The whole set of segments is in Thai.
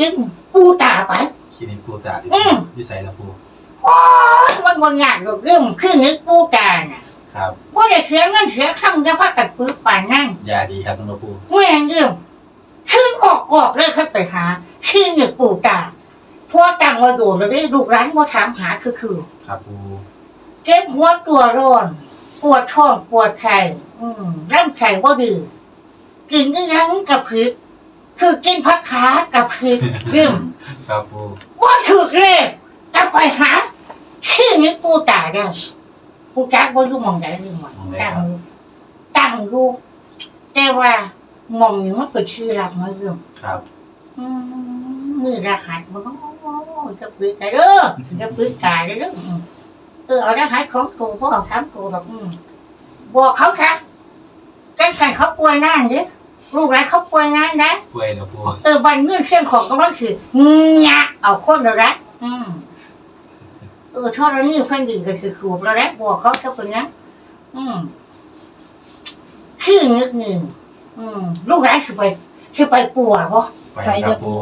นิกปูตาไปคลินิกปูตาดิอืมอยู่ใส่ละปูโอ้ยมันบางอย่างดอกเรื่องคือนิกปูตาน่ะครับว่าได้เสียเงินเสียคำจะพักกันปื้อป่านนั่งยาดีครับน้องปูเมื่อยังเรื่องขึ้นออกกอกเลยขึ้นไปหาคือนิกปูตาพอตังมาโดดแล้วได้ลูกร้านมาถามหาคือคือ ครับปูเก็บหัวตัวร้อนปวดท้องปวดไข่อืมร่างไข่ว่าดื้อกินก็ยังกับพริก คือกินผักขากับพริกเรื่องครับปูว่าถูกเลยกลับไปหาชื่อนี้ปูตาได้ปูจักว่าอยู่หมองไหนอยู่หมองตั้งอยู่ตั้งอยู่แต่ว่าหมองนี้มันเป็นชื่อหลักมาอยู่ครับอืมนี่รหัสมันจะปิดได้เด้อจะปิดตาได้เด้ออืมเออเอารหัสของตัวพ่อถามตัวแบบอืมบอกเขาค่ะกันใส่เขาป่วยนานดิ ลูกหลานเขาป่วยนานนะป่วยละปูเออบันเงื่อนเชื่อมของกำลังคือเงียเอาคนละรักอืมเออทอดแล้วนี่เพื่อนดีก็คือขูบแล้วแรกบัวเขาจะเป็นงั้นอืมคือนึกหนึ่งอืมลูกร้านคือไปคือไปปัวบ่ไปครับปู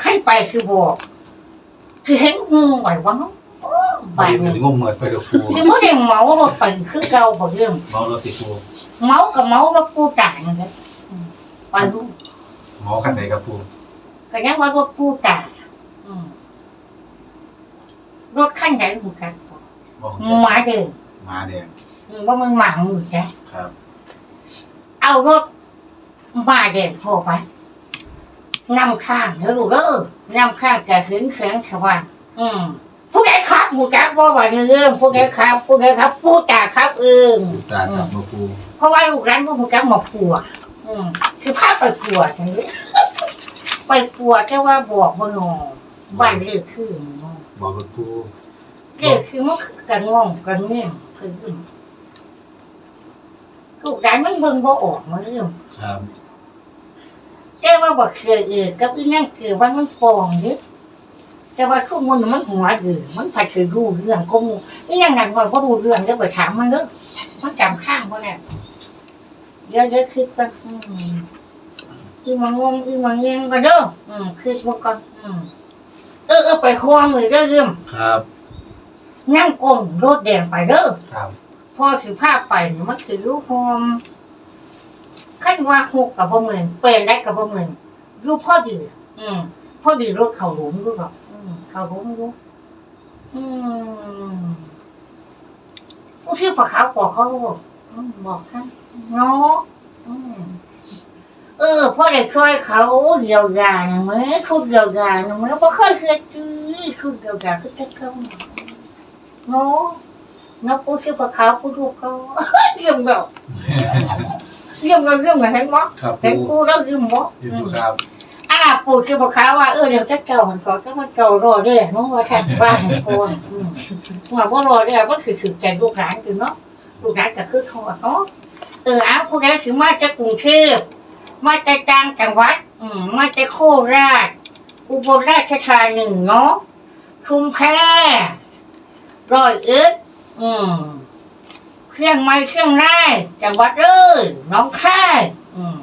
ใครไปคือบอกคือเห็นงูไหววะเนาะโอ้ไปบ้านถึนี้งงมเหมือนไปละปูคือไม่ได้เมารถไปคือเก่าบ่เรื่องเมารถติดปูเมากับเมารถปูต่างกัน เลยอืมไปดูเมาคันไหนครับปูก็ยังว่ารถปูต่างอืมรถขั้นไหนหูกันบอกหมาเดินมาแดงอืมว่ามันหมาหมือแกครับ เอารถมาเดินโทรไปนำข้างเด้อลูกเด้อนำข้างแกขึ้นแข็งชาวบ้านอืมผู้ใดครับผู้จักว่าว่าเรื่องผู้ใดครับ ผู้ใดครับผู้จ่าครับเอิงปูตาครับน้องปูเพราะว่าลูกร้านพวกผู้จักหมอกลัวอืม คือพาไปกลัวจังเลยไปกลัวแต่ว่าบอกบ่นอบ้านเลือกขึ้นเนาะบอกรถปูเลือกคือมันคือกระง่องกระเงี้ยงคืออึมลูกร้านมันเบิ่งบ่ออกมาเรื่องครับแต่ว่าบ่เคยเออกับอีนั่นคือว่ามันปลองเด้แต่ว่าข้อมูลมันหัวดื้อมันผัดคือรู้เรื่องก็มูอีนั่นนั่นว่าบ่รู้เรื่องจะไปถามมันเด้อมันจำข้างบ่แน่ เดี๋ยวเดี๋ยวคิดกันอืมอีมังงงอีมังเงงก็เด้ออืมคิดบ่ก่อนอืมเออเออไปคอมือเด้อเรื่องครับ นั่งกลมรถแดงไปเด้อครับ พอถือผ้าไปเนี่ยมันถือรูปโฮมขั้นว่าหกกับบ่เหมือนเป็นได้กับบ่เหมือนอยู่พ่อดีอืมพ่อดีรถเขาหลุมรู้หรอกอืมเขาหลุมรู้อืมผู้ที่ฝักขาวบอกเขาบอกอืม บอกท่านเนาะเออพ่อได้ช่วยเขาเยียวกาหนึ่งมคุดเยียวกาหนึ่งมือพ่อเคยเคยจีคุดเยียวยาคือจะเข้าเนาะเนาะกูชื่อพระเขากูดูเขาเยี่ยมเบาเยี่ยมเราเยี่ยมเหมือนเห็นมั้เห็นกูเราเยี่ยมมั้งครัอ่าปู่ชื่อพระเขาว่าเออเดี๋ยวจะเก่ามันขอจะมาเก่ารอได้เนาะว่าแท่นบ้านให้กูว่าว่ารอได้ก็คือถือใจลูกหลานกันเนาะ ลูกหลานก็คือทอดเนาะเออเอาผู้ใดถือมาจากกรุงเทพมาจต่ต่างจังหวัด อืมมาจต่โคราช อุบลราชธานีเนาะชุมแพร้อยเอ็ดอืมเครื่องไม้เครื่องไร่จังหวัดเอ้ยน้องค่ายอืม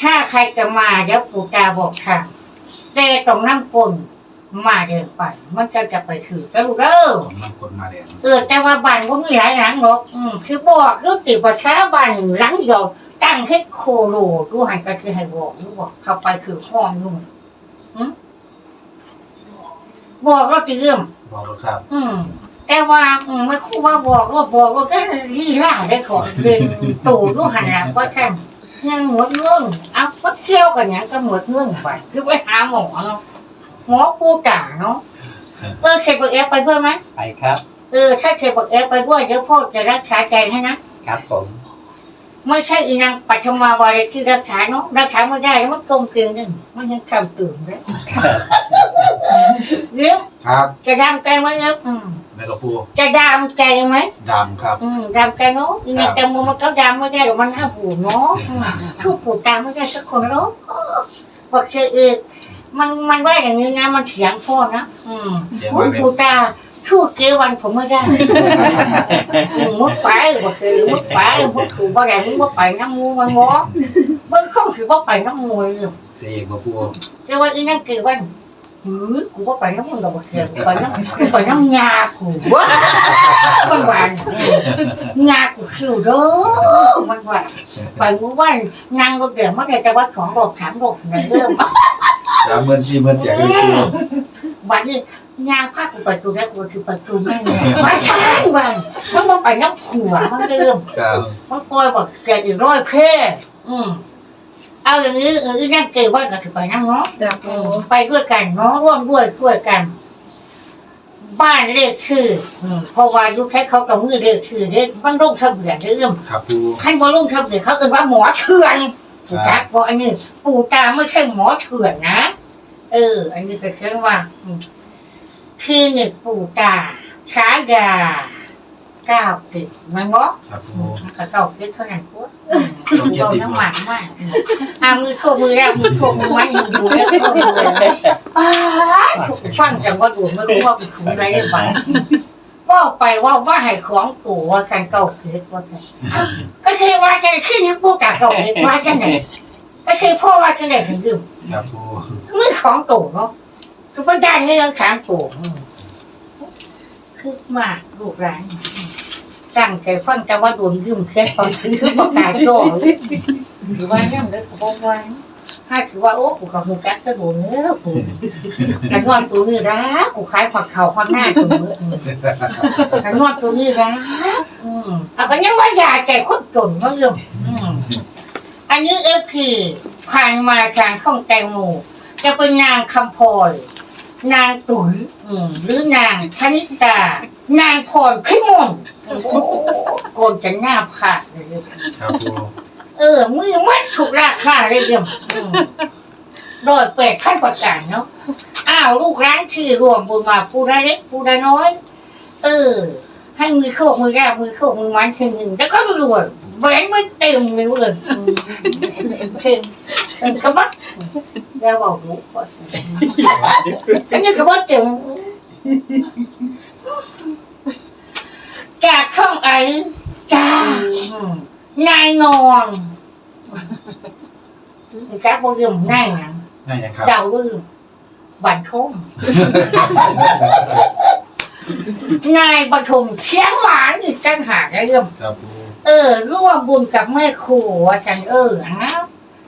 ถ้าใครจะมาเดี๋ยวปู่ตาบอกทางเตะตรงน้ำกลน มาเดินไปมันจะจะไปถือแล้วลูกเด้อ ผมนำคนมาแดงเออแต่ว่าบ้านว่ามีหลายหลังหรอกอืมคือบอกยุติประชาบ้านหลังเดียวตั้งเฮ็ดโคโลดูหันก็คือให้บอกรู้บอกเข้าไปคือห้องนุ่มหืมบอกเราเตรียมบอกรถครับอืม แต่ว่าอืมไม่คู่ว่าบอกว่าบอกว่าก็ลีล่าได้ขอเรียนตู่รู้หันหลังว่าแค่ยังหมดเงินเอาก็เที่ยวกันอย่างก็หมดเงินไปคือไปหาหมอเนาะ หมอปูจ่าเนาะเออเคยบอกแอฟไปด้วยไหมไปครับ เออถ้าเคยบอกแอฟไปด้วยเดี๋ยวพ่อจะรักษาใจให้นะครับผมไม่ใช่อีนางปัชมาวารีที่รักษาเนาะรักษาไม่ได้แล้วมันกลมเกลียวนึงมันยังคำตื่นเลยเดี๋ยวครับ จะดำใจไหมเอฟอืมแม่กระปูจะดำใจไหมดำครับ อืมดำกันเนาะอีนี่แตงโมมันก็ดำไม่ได้หรอกมันห้าผูเนาะอืมคือผูตามไม่ได้สักคนเนาะบอกเคยเอก มันมันว่าอย่างนี้นะ มันเถียงพ่อนะอืมเดี๋ยวอุ้มายเป็นผูตาชู้เกวันผมไม่ได้อืมมุดไปบอกเคยมุดไปมุดขู่บ่ได้มุดบ่ไปน้ำมูมันงอมันเข้าถือบ่ไปน้ำมูเลย เสียเอกมาปูแต่ว่าอีนั่นคือว่าหือกูว่าไปน้ำมึงดอกบักเถื่อนกูไปน้ำกูไปน้ำยากูว้ามันหวานยากูคิวเด้อมันหวานไปกูว่านางรถเดือดมาแต่แต่ว่าของรถถามรถเนี่ยเริ่ม สามเมื่นสี่เมื่นแจกเลยปูวันนี้ยาพากูไปตูแล้วกูคือไปตูนั่นไงไม่ใช่วันมันมาไปน้ำขัวมันเริ่มครับมันปล่อยบอกแกอีกร้อยเพ่อืมเอาอย่างนี้เอออีนั่นเกิดว่าก็คือไปน้ำเนาะจ้าอืปูมไปด้วยกันเนาะร่วมด้วยช่วยกัน บ้านเลขคืออืมเพราะว่ายุคแค่เขาต้องมือเลขคือเลขมันลงทะเบียนเรื่องครับปูขั้นพอลงทะเบียนเขาเอ่ยว่าหมอเถื่อนถู กจักบอกอันนี้ปู่ตาไม่ใช่หมอเถื่อนนะ เออ อันนี้ก็คือว่าอืมคือหนึ่งปู่ตาฉายาเก้าติดมันเนาะครับอืปูมก็เก้าติดเท่านั้นพวกอืมเราน้ำหมันมากอืมอ่ามือโคมือแรกมือโคมือมันมือดูแล้วก็ดูเลยป้าถูกฟังจังว่าดูไม่รู้ว่าเป็นขุนอะไรได้บ้าง ว่าไปว่าว่าให้ของตู่ว่ากันเก่าเกิดว่ากันอ้าวก็คือว่าจะขึ้นนิ้วปูกาเก่าเกิดว่าจะไหนก็คือพ่อว่าจะไหนถึงยืมครับปูมือของตู่เนาะคือปัญญาเนี่ยถามตู่อืมคือมากลูกหลานตั้งใจฟังแต่ว่าโดนยืมเคสตอนคือประกาศโจ้หรือว่าเนี่ยมันเลยบอกว่า ถ้าคือว่าโอ้กูกับมึงกัดก็โดนเนื้อกูกันนวดตัวนี้นะกูขายผักเข่าผักหน้าตัวนี้อืมกันนตัวนี้นะอืมเอาก็ยังว่าอยาแก่คนจนมาเยิ่มอืมอันนี้เอฟพีผ่านมาทางข้องแตงโมจะเป็นนางคำพลอยนางตุ๋ยอืมหรือนางธนิตานางพรพิมลโอ้โหโกนจะหน้าผากเลยครับ เออ มือมัดถูกราคาเลยเยี่ยมอืมรอยเปิดขั้นประกาศเนาะ อ้าว ลูกร้านที่อรวมบุญมาปูระเล็กปูระน้อย เออ ให้มือโคกมือแรกมือโคกมือมันถึงหนึ่งแล้วก็รวยแหวนไม่เต็มนิ้วเลยเต็มเต็มกระบักแล้วบอกหูก่อนอันนี้กระบักเต็มจากช่องไอ้จ้าอืม นายนอนจ้าพวกยืมนายนะนั่นยังครับดาวลืมบันทมนายปฐมเชียงหวานอีกจังหากนะเอิ่มครับปูเออ ร่วมบุญกับแม่ครูว่าจังเออนะ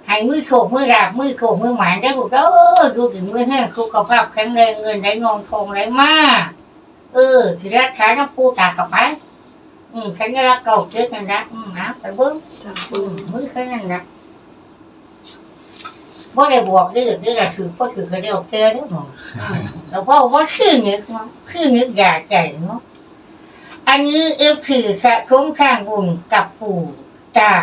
ให้มือโขกมือราบมือโขกมือหมานได้ลูกเด้อดูถึงมือแห้งสุขภาพแข็งแรงเงินได้นองทองไหลมาเออสิรักษาน้ำปูตากลับไป อืมฉันจะรักเก่าเจ๊กันนะอืมนะไปเบิ้งจ้าอืปูมมือแค่นั้นนะบ่ได้บอกได้ได้ละถือพ่อถือก็เรียกแกได้หมดแต่พ่อว่าชื่อนึกเนาะชื่อนึกอยาใจเนาะอันนี้เอฟถือค่ะคุ้มข้างบุญกับปู่ตา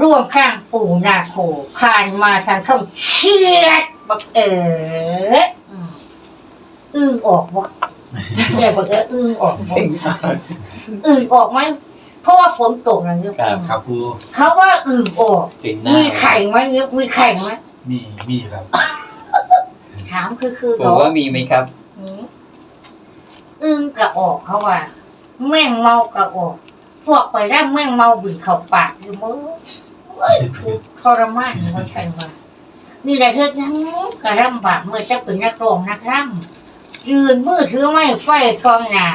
ร่วมข้างปู่นาโคผ่านมาทางช่องเชียดบักเอ๋อืมอึ้งออกวะ แกบอกเอออึ้งออกวะอึ้งออกไหมเพราะว่าฝนตกนะเนี่ยครับครับปูเขาว่าอึ่งออกเป็นหน้ามีไข่ไหมเนี่ยมีไข่ไหมมีมีครับ ถามคือคือผมว่ามีไหมครับอืมอึ่งกะออกเขาว่า แม่งเมากะออกพวกไปร่างแม่งเมาบิ่นเข่าปากอยู่มือเอ้ยถูกทรมานมันใช่ไหมนี่แหละเฮ็ดหยังกระรำบากเมื่อจะเป็นนักร้องนักร่ำ ยืนมือถือไม่ไฟทองหนา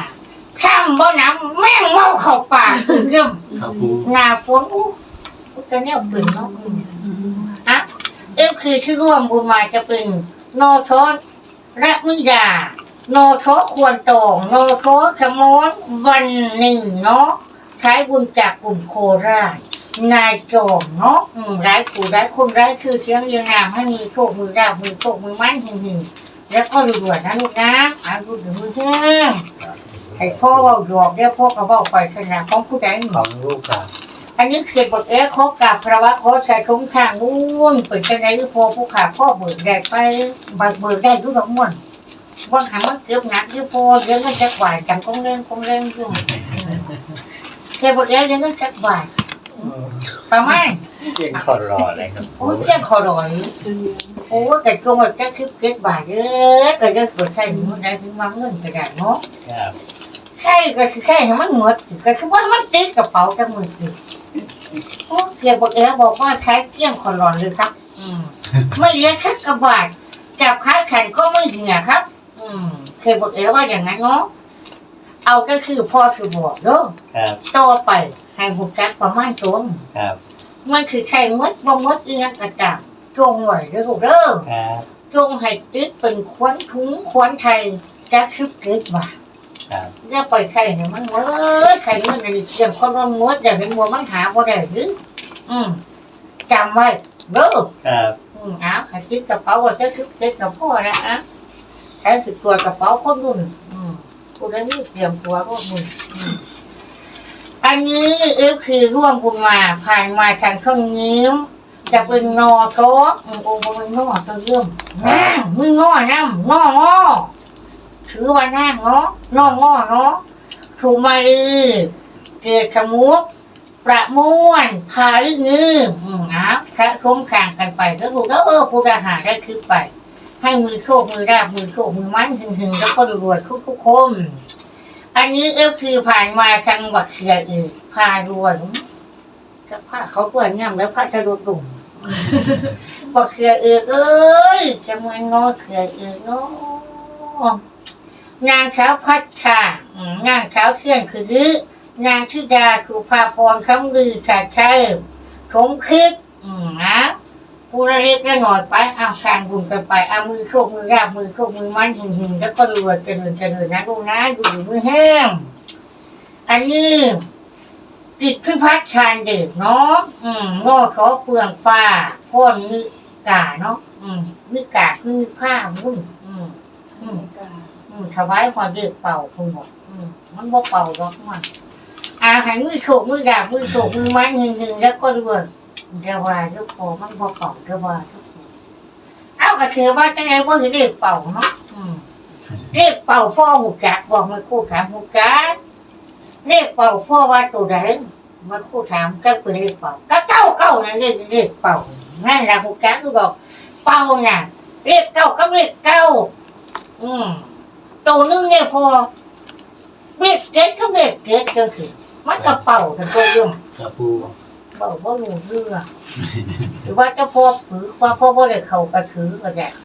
ข้ามบ่น้ำแม่งเมาเข่าปากอึ่งเยิ่มครับปูหนาฝนอู้อู้แต่เนี่ยปืนเนาะอืมอะเอฟคือที่ร่วมบุญมาจะเป็นโนโทษและมิดา โนโทษควรตองโนโทษขมอนวันหนึ่งเนาะใช้บุญจากกลุ่มโคราชนายจอมเนาะอืมร้ายผู้ร้ายคนร้ายคือเสียงเรียงนามให้มือโชคมือดาบมือโชคมือมั่นหึงหึง แล้วก็รวยๆนะลูกนะอายุถึงมือแห้งให้พ่อเบาหยอกเดี๋ยวพ่อก็เบาไปขนาดของผู้ใดหนึ่ของลูกครับอันนี้เขียนบทเอ๊ะเขากับพระวะเขาใช้คุ้มข้างวุ่นเป็นจังไรก็พอผู้ขาพ่อเบิกได้ไปบักเบิกได้ทุกดอกม่วนว่าหามันเกือบหนักอยู่พอเดี๋ยวมันจะกวาดจังกงเร่งกงเร่งอยู่เขียนบทเอ๊ะเดี๋ยวมันจะกวาด ประมาณยังขอรอเลยครับโอ้ยเจ้าขอรอยโอ้ยแต่ก็มันจะคิดเก็บบาทเด้อก็จะเปิดใช้หมันได้ถึงมาเงินกระดาษเนาะครับใช่ก็คือแค่ให้มันหมดก็คือว่ามันติดกระเป๋าจังมือสิโอ้เกี่ยวกับเอ๋บอกว่าใช้เกี้ยงคอนรอนเลยครับ อืมไม่เลี้ยงแค่กระบาดจับขาแข็งก็ไม่เหนียครับ อืมเคยบอกเอ๋ว่าอย่างนั้นเนาะเอาก็คือพ่อคือบอกเด้อครับต่อไป ให้หุบจักประมาณตรงครับ มันคือไข่มดบ่มดอีหยังกระจับจงไว้เด้อลูกเด้อครับจงให้ติดเป็นควนถุงควนไทยจะคิบเกิดบาทครับอย่าปล่อยไข่เนี่ยมันเมื่อไข่มันอันนี้เกี่ยงคนร้อนมดอย่าเห็นมัวมันหาบ่ได้หรืออืมจำไว้เด้อครับอืมเอาให้ติดกระเป๋าไว่าจะคิบเกิดกับพ่อนะอะใช้สิตัวกระเป๋าคนนุ่นอืมกูได้มีเตรียมตัวพวกมึงอืม อันนี้เอฟคือร่วมคุณมาผ่านมาทางเครื่องยิ้มจะเป็นนอโต๊ะโอ้โหเป็นอตัวเยี่ยมนั่งมึงนอนั่งนองอถือว่านั่งเนาะนองอเนาะถูมาลีเกิดสมุกประม้วลพาลิงืมอืมเอ้าแค่คุ้มคางกันไปแล้วถูกแล้วเออผู้ทหารได้คือไป ให้มือโชคมือราบมือโชคมือมันหึงหึงๆแล้วก็รวยทุกทุกคน อันนี้เอฟซีผ่านมาจังหวัดเชียร์อีกพารวยก็ผ้าเขาตัวยงามแล้วผ้าจะรดดุ่มบอกเขือเอือกเอ้ยจะเหมือนงอเขือเอือกเนาะนางขาวพัดค่ะนางขาวเขื่อนคือดื้อนางธิดาคือพาพรคำลือขาดชัยสมคิด ผู้ละเล็กละหน่อยไปเอาสร้างบุญกันไปเอามือโคกมือราบมือโคกมือมันหิงหิงแล้วก็รวยเจริญเจริญนะลูกนะอยู่มือแห้งอันนี้กิจพิพัฒน์ชาญเด็กเนาะอืมโง่ขอเฟืองฟ้าพ่นนิกาเนาะอืมนิกาคือนิผ้ามุ่นอืมอืมอืมถวายความเด็กเป่าคุณบอกอืมมันบ่เป่าหรอกมันอาหารมือโฉกมือดาบมือโฉกมือไม้หึงหึงแล้วก็รวย เดี๋ยวว่าทุกพอมันบ่เป่าเดี๋ยวว่าทุกคนเอาก็คือว่าจังไงว่าคือเรียกเป่าเนาะอืมเรียกเป่าพ่อหูจักบอกมาคู่ถามหูจักเรียกเป่าพ่อว่าตัวใดมาคู่ถามก็เป็นเรียกเป่าก็เก้าเก้านั่นเรียกเรียกเป่านั่นแหละหูแกคือบอกเป่าน่ะเรียกเก้าก็เรียกเก้าอืมตัวนึงเนี่ยพอเรียกเก็ดก็เรียกเก็ดก็คือมันก็เป่าแต่ตัวเรื่องครับปู บอกว่าหนูเรื่องหรือว่าเจ้าพ่อถือว่าพ่อพ่อได้เขาก็ถือก็ได้